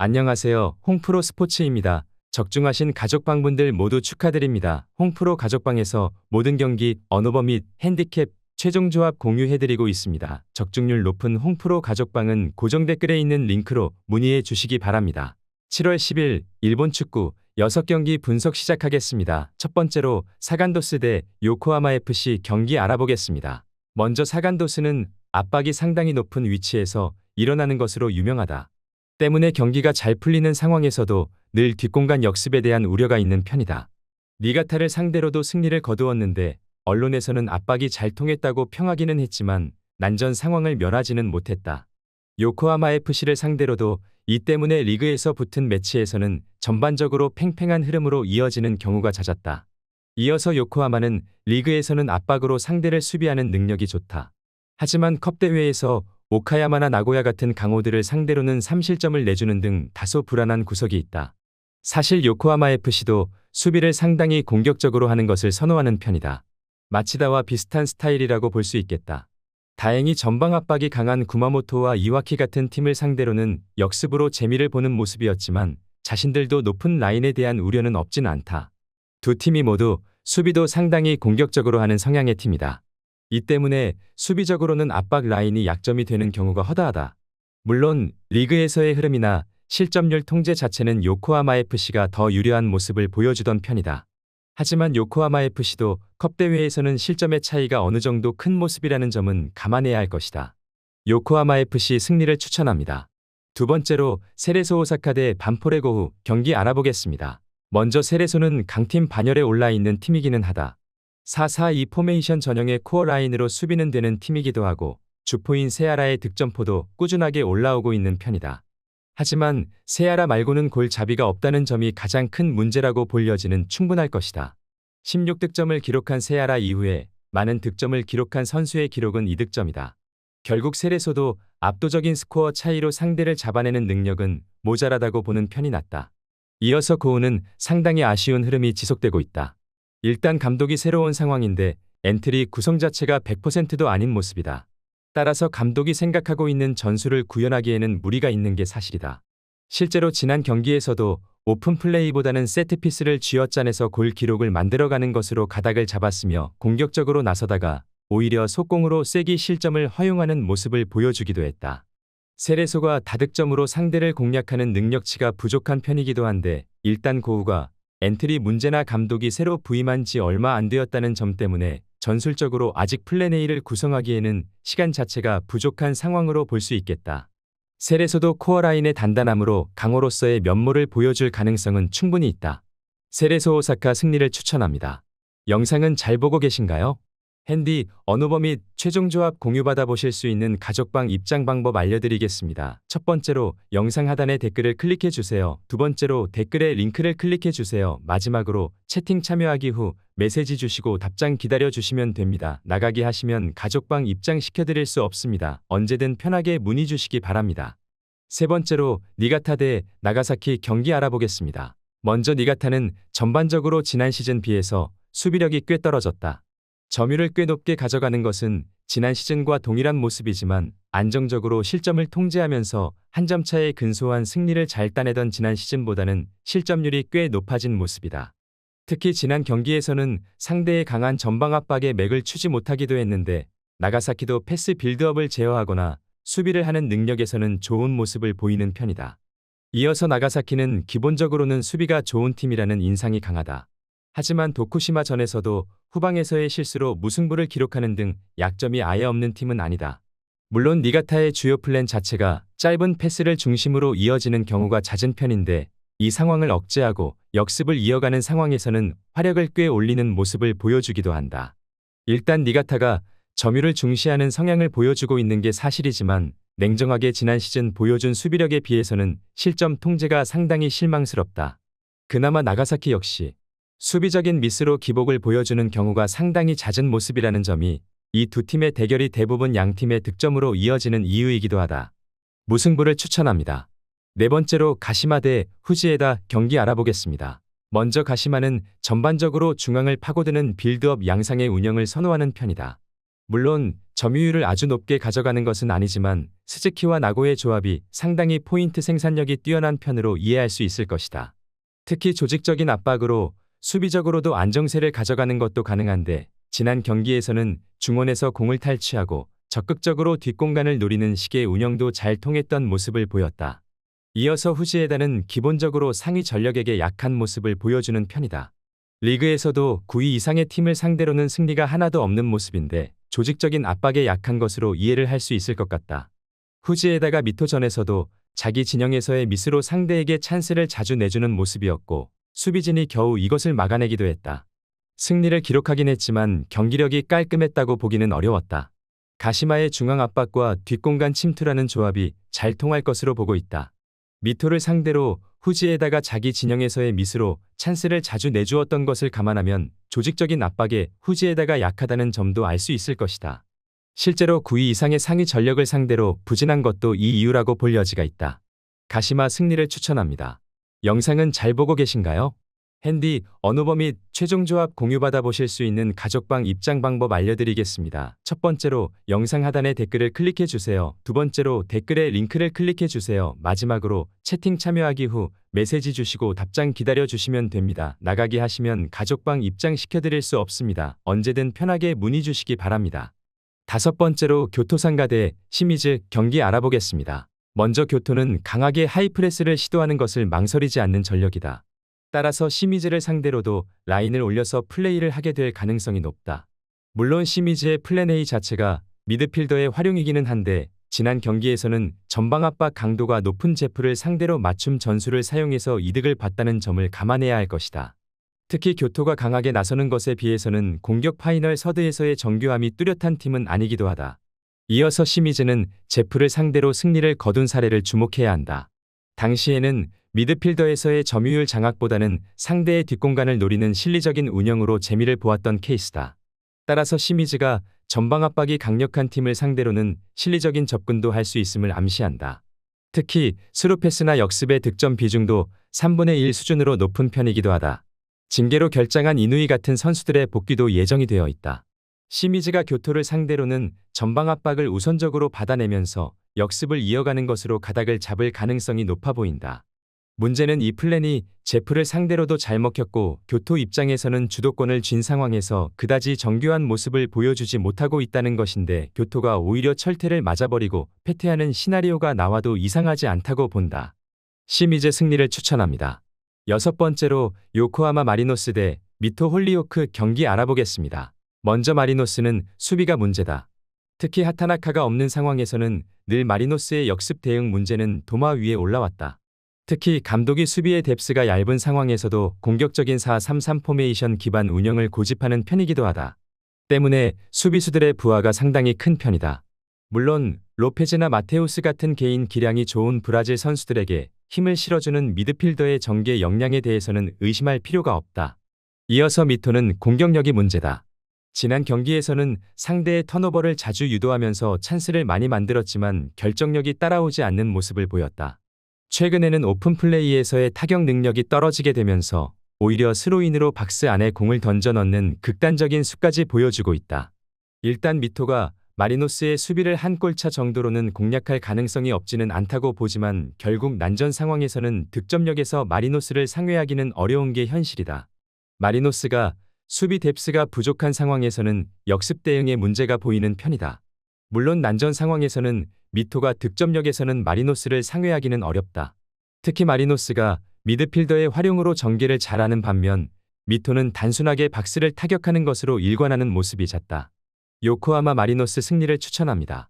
안녕하세요. 홍프로 스포츠입니다. 적중하신 가족방분들 모두 축하드립니다. 홍프로 가족방에서 모든 경기, 언어버 및 핸디캡, 최종 조합 공유해드리고 있습니다. 적중률 높은 홍프로 가족방은 고정 댓글에 있는 링크로 문의해 주시기 바랍니다. 7월 10일 일본 축구 6경기 분석 시작하겠습니다. 첫 번째로 사간도스 대 요코하마 FC 경기 알아보겠습니다. 먼저 사간도스는 압박이 상당히 높은 위치에서 일어나는 것으로 유명하다. 때문에 경기가 잘 풀리는 상황에서도 늘 뒷공간 역습에 대한 우려가 있는 편이다. 니가타를 상대로도 승리를 거두었는데 언론에서는 압박이 잘 통했다고 평하기는 했지만 난전 상황을 면하지는 못했다. 요코하마 FC를 상대로도 이 때문에 리그에서 붙은 매치에서는 전반적으로 팽팽한 흐름으로 이어지는 경우가 잦았다. 이어서 요코하마는 리그에서는 압박으로 상대를 수비하는 능력이 좋다. 하지만 컵대회에서 오카야마나 나고야 같은 강호들을 상대로는 3실점을 내주는 등 다소 불안한 구석이 있다. 사실 요코하마 FC도 수비를 상당히 공격적으로 하는 것을 선호하는 편이다. 마치다와 비슷한 스타일이라고 볼 수 있겠다. 다행히 전방 압박이 강한 구마모토와 이와키 같은 팀을 상대로는 역습으로 재미를 보는 모습이었지만 자신들도 높은 라인에 대한 우려는 없진 않다. 두 팀이 모두 수비도 상당히 공격적으로 하는 성향의 팀이다. 이 때문에 수비적으로는 압박 라인이 약점이 되는 경우가 허다하다. 물론 리그에서의 흐름이나 실점률 통제 자체는 요코하마 FC가 더 유리한 모습을 보여주던 편이다. 하지만 요코하마 FC도 컵 대회에서는 실점의 차이가 어느 정도 큰 모습이라는 점은 감안해야 할 것이다. 요코하마 FC 승리를 추천합니다. 두 번째로 세레소 오사카 대 반포레고 후 경기 알아보겠습니다. 먼저 세레소는 강팀 반열에 올라 있는 팀이기는 하다. 4-4-2 포메이션 전형의 코어 라인으로 수비는 되는 팀이기도 하고 주포인 세아라의 득점포도 꾸준하게 올라오고 있는 편이다. 하지만 세아라 말고는 골잡이가 없다는 점이 가장 큰 문제라고 볼 여지는 충분할 것이다. 16득점을 기록한 세아라 이후에 많은 득점을 기록한 선수의 기록은 2득점이다. 결국 세레소도 압도적인 스코어 차이로 상대를 잡아내는 능력은 모자라다고 보는 편이 낫다. 이어서 고우는 상당히 아쉬운 흐름이 지속되고 있다. 일단 감독이 새로운 상황인데 엔트리 구성 자체가 100%도 아닌 모습이다. 따라서 감독이 생각하고 있는 전술을 구현하기에는 무리가 있는 게 사실이다. 실제로 지난 경기에서도 오픈 플레이보다는 세트피스를 쥐어짜내서 골 기록을 만들어가는 것으로 가닥을 잡았으며 공격적으로 나서다가 오히려 속공으로 세기 실점을 허용하는 모습을 보여주기도 했다. 세레소가 다득점으로 상대를 공략하는 능력치가 부족한 편이기도 한데 일단 고우가 엔트리 문제나 감독이 새로 부임한 지 얼마 안 되었다는 점 때문에 전술적으로 아직 플랜 A를 구성하기에는 시간 자체가 부족한 상황으로 볼 수 있겠다. 세레소도 코어 라인의 단단함으로 강호로서의 면모를 보여줄 가능성은 충분히 있다. 세레소 오사카 승리를 추천합니다. 영상은 잘 보고 계신가요? 핸디, 언어버 및 최종 조합 공유받아 보실 수 있는 가족방 입장 방법 알려드리겠습니다. 첫 번째로 영상 하단에 댓글을 클릭해 주세요. 두 번째로 댓글에 링크를 클릭해 주세요. 마지막으로 채팅 참여하기 후 메시지 주시고 답장 기다려 주시면 됩니다. 나가기 하시면 가족방 입장 시켜드릴 수 없습니다. 언제든 편하게 문의 주시기 바랍니다. 세 번째로 니가타 대 나가사키 경기 알아보겠습니다. 먼저 니가타는 전반적으로 지난 시즌 비해서 수비력이 꽤 떨어졌다. 점유를 꽤 높게 가져가는 것은 지난 시즌과 동일한 모습이지만 안정적으로 실점을 통제하면서 한 점 차의 근소한 승리를 잘 따내던 지난 시즌보다는 실점률이 꽤 높아진 모습이다. 특히 지난 경기에서는 상대의 강한 전방 압박에 맥을 추지 못하기도 했는데 나가사키도 패스 빌드업을 제어하거나 수비를 하는 능력에서는 좋은 모습을 보이는 편이다. 이어서 나가사키는 기본적으로는 수비가 좋은 팀이라는 인상이 강하다. 하지만 도쿠시마 전에서도 후방에서의 실수로 무승부를 기록하는 등 약점이 아예 없는 팀은 아니다. 물론 니가타의 주요 플랜 자체가 짧은 패스를 중심으로 이어지는 경우가 잦은 편인데 이 상황을 억제하고 역습을 이어가는 상황에서는 화력을 꽤 올리는 모습을 보여주기도 한다. 일단 니가타가 점유를 중시하는 성향을 보여주고 있는 게 사실이지만 냉정하게 지난 시즌 보여준 수비력에 비해서는 실점 통제가 상당히 실망스럽다. 그나마 나가사키 역시 수비적인 미스로 기복을 보여주는 경우가 상당히 잦은 모습이라는 점이 이 두 팀의 대결이 대부분 양 팀의 득점으로 이어지는 이유이기도 하다. 무승부를 추천합니다. 네 번째로 가시마 대 후지에다 경기 알아보겠습니다. 먼저 가시마는 전반적으로 중앙을 파고드는 빌드업 양상의 운영을 선호하는 편이다. 물론 점유율을 아주 높게 가져가는 것은 아니지만 스즈키와 나고의 조합이 상당히 포인트 생산력이 뛰어난 편으로 이해할 수 있을 것이다. 특히 조직적인 압박으로 수비적으로도 안정세를 가져가는 것도 가능한데 지난 경기에서는 중원에서 공을 탈취하고 적극적으로 뒷공간을 노리는 식의 운영도 잘 통했던 모습을 보였다. 이어서 후지에다는 기본적으로 상위 전력에게 약한 모습을 보여주는 편이다. 리그에서도 9위 이상의 팀을 상대로는 승리가 하나도 없는 모습인데 조직적인 압박에 약한 것으로 이해를 할 수 있을 것 같다. 후지에다가 미토전에서도 자기 진영에서의 미스로 상대에게 찬스를 자주 내주는 모습이었고 수비진이 겨우 이것을 막아내기도 했다. 승리를 기록하긴 했지만 경기력이 깔끔했다고 보기는 어려웠다. 가시마의 중앙 압박과 뒷공간 침투라는 조합이 잘 통할 것으로 보고 있다. 미토를 상대로 후지에다가 자기 진영에서의 미스로 찬스를 자주 내주었던 것을 감안하면 조직적인 압박에 후지에다가 약하다는 점도 알 수 있을 것이다. 실제로 9위 이상의 상위 전력을 상대로 부진한 것도 이 이유라고 볼 여지가 있다. 가시마 승리를 추천합니다. 영상은 잘 보고 계신가요? 핸디, 언어버 및 최종 조합 공유받아 보실 수 있는 가족방 입장 방법 알려드리겠습니다. 첫 번째로 영상 하단에 댓글을 클릭해 주세요. 두 번째로 댓글에 링크를 클릭해 주세요. 마지막으로 채팅 참여하기 후 메시지 주시고 답장 기다려 주시면 됩니다. 나가기 하시면 가족방 입장 시켜드릴 수 없습니다. 언제든 편하게 문의 주시기 바랍니다. 다섯 번째로 교토상가대 시미즈 경기 알아보겠습니다. 먼저 교토는 강하게 하이프레스를 시도하는 것을 망설이지 않는 전력이다. 따라서 시미즈를 상대로도 라인을 올려서 플레이를 하게 될 가능성이 높다. 물론 시미즈의 플랜 A 자체가 미드필더의 활용이기는 한데 지난 경기에서는 전방 압박 강도가 높은 제프를 상대로 맞춤 전술을 사용해서 이득을 봤다는 점을 감안해야 할 것이다. 특히 교토가 강하게 나서는 것에 비해서는 공격 파이널 서드에서의 정교함이 뚜렷한 팀은 아니기도 하다. 이어서 시미즈는 제프를 상대로 승리를 거둔 사례를 주목해야 한다. 당시에는 미드필더에서의 점유율 장악보다는 상대의 뒷공간을 노리는 실리적인 운영으로 재미를 보았던 케이스다. 따라서 시미즈가 전방 압박이 강력한 팀을 상대로는 실리적인 접근도 할 수 있음을 암시한다. 특히 스루패스나 역습의 득점 비중도 3분의 1 수준으로 높은 편이기도 하다. 징계로 결장한 이누이 같은 선수들의 복귀도 예정이 되어 있다. 시미즈가 교토를 상대로는 전방 압박을 우선적으로 받아내면서 역습을 이어가는 것으로 가닥을 잡을 가능성이 높아 보인다. 문제는 이 플랜이 제프를 상대로도 잘 먹혔고 교토 입장에서는 주도권을 쥔 상황에서 그다지 정교한 모습을 보여주지 못하고 있다는 것인데 교토가 오히려 철퇴를 맞아버리고 패퇴하는 시나리오가 나와도 이상하지 않다고 본다. 시미즈 승리를 추천합니다. 여섯 번째로 요코하마 마리노스 대 미토 홀리오크 경기 알아보겠습니다. 먼저 마리노스는 수비가 문제다. 특히 하타나카가 없는 상황에서는 늘 마리노스의 역습 대응 문제는 도마 위에 올라왔다. 특히 감독이 수비의 뎁스가 얇은 상황에서도 공격적인 4-3-3 포메이션 기반 운영을 고집하는 편이기도 하다. 때문에 수비수들의 부하가 상당히 큰 편이다. 물론 로페즈나 마테우스 같은 개인 기량이 좋은 브라질 선수들에게 힘을 실어주는 미드필더의 전개 역량에 대해서는 의심할 필요가 없다. 이어서 미토는 공격력이 문제다. 지난 경기에서는 상대의 턴오버를 자주 유도하면서 찬스를 많이 만들었지만 결정력이 따라오지 않는 모습을 보였다. 최근에는 오픈 플레이에서의 타격 능력이 떨어지게 되면서 오히려 스로인으로 박스 안에 공을 던져 넣는 극단적인 수까지 보여주고 있다. 일단 미토가 마리노스의 수비를 한 골차 정도로는 공략할 가능성이 없지는 않다고 보지만 결국 난전 상황에서는 득점력에서 마리노스를 상회하기는 어려운 게 현실이다. 마리노스가 수비 뎁스가 부족한 상황에서는 역습 대응에 문제가 보이는 편이다. 물론 난전 상황에서는 미토가 득점력에서는 마리노스를 상회하기는 어렵다. 특히 마리노스가 미드필더의 활용으로 전개를 잘하는 반면 미토는 단순하게 박스를 타격하는 것으로 일관하는 모습이 잦다. 요코하마 마리노스 승리를 추천합니다.